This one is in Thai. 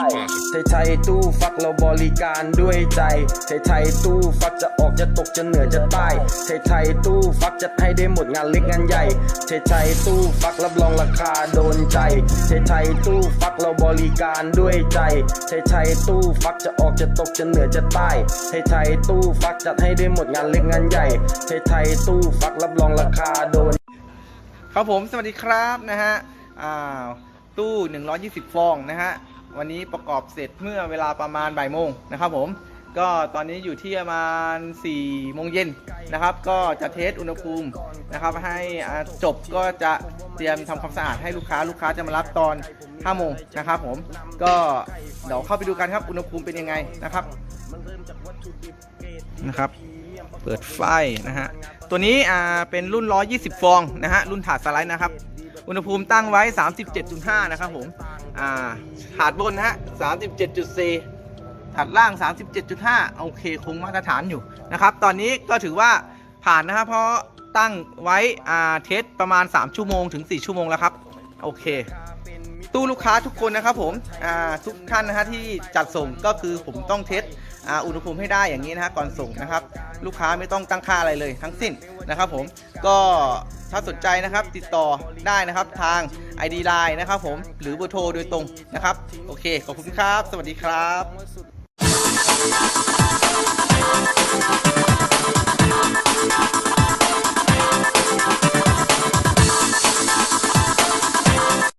ไทยไทยตู้ฟักเราบริการด้วยใจไทยไทยตู้ฟักจะออกจะตกจะเหนือจะใต้ไทยไทยตู้ฟักจัดให้ได้หมดงานเล็กงานใหญ่ไทยไทยตู้ฟักรับรองราคาโดนใจไทยไทยตู้ฟักเราบริการด้วยใจไทยไทยตู้ฟักจะออกจะตกจะเหนือจะใต้ไทยไทยตู้ฟักจัดให้ได้หมดงานเล็กงานใหญ่ไทยไทยตู้ฟักรับรองราคาโดนครับผมสวัสดีครับนะฮะอ่าวตู้ 120 ฟองนะฮะ วันนี้ประกอบเสร็จเมื่อเวลาประมาณบ่ายโมงนะครับผมก็ตอนนี้อยู่ที่ประมาณ4โมงเย็นนะครับ ก็จะเทสอุณหภูมินะครับ ให้จบก็จะเตรียมทำความสะอาดให้ลูกค้าลูกค้าจะมารับตอน5โมงนะครับผมก็เดี๋ยวเข้าไปดูกันครับอุณหภูมิเป็นยังไงนะครับนะครับ เปิดไฟนะฮะตัวนี้อ่าเป็นรุ่น 120 ฟองนะฮะรุ่นถาดสไลด์นะครับ อุณหภูมิตั้งไว้ 37.5 นะครับผม อ่าถาดบนนะฮะ37.4ถาดล่าง 37.5 โอเค คงมาตรฐานอยู่นะครับ ตอนนี้ก็ถือว่าผ่านนะครับ เพราะตั้งไว้อ่าเทสประมาณ 3 ชั่วโมงถึง 4 ชั่วโมงแล้วครับ โอเค ตู้ลูกค้าทุกคนนะครับผมอ่าทุกท่านนะฮะที่จัดส่งก็คือผมต้องเทสออุณหภูมิให้ได้อย่างนี้นะฮะก่อนส่งนะครับ ลูกค้าไม่ต้องตั้งค่าอะไรเลยทั้งสิ้น นะครับผมก็ถ้าสนใจนะครับติดต่อได้นะครับทาง ID Line นะครับผมหรือเบอร์โทรโดยตรงนะครับ โอเค ขอบคุณครับ สวัสดีครับ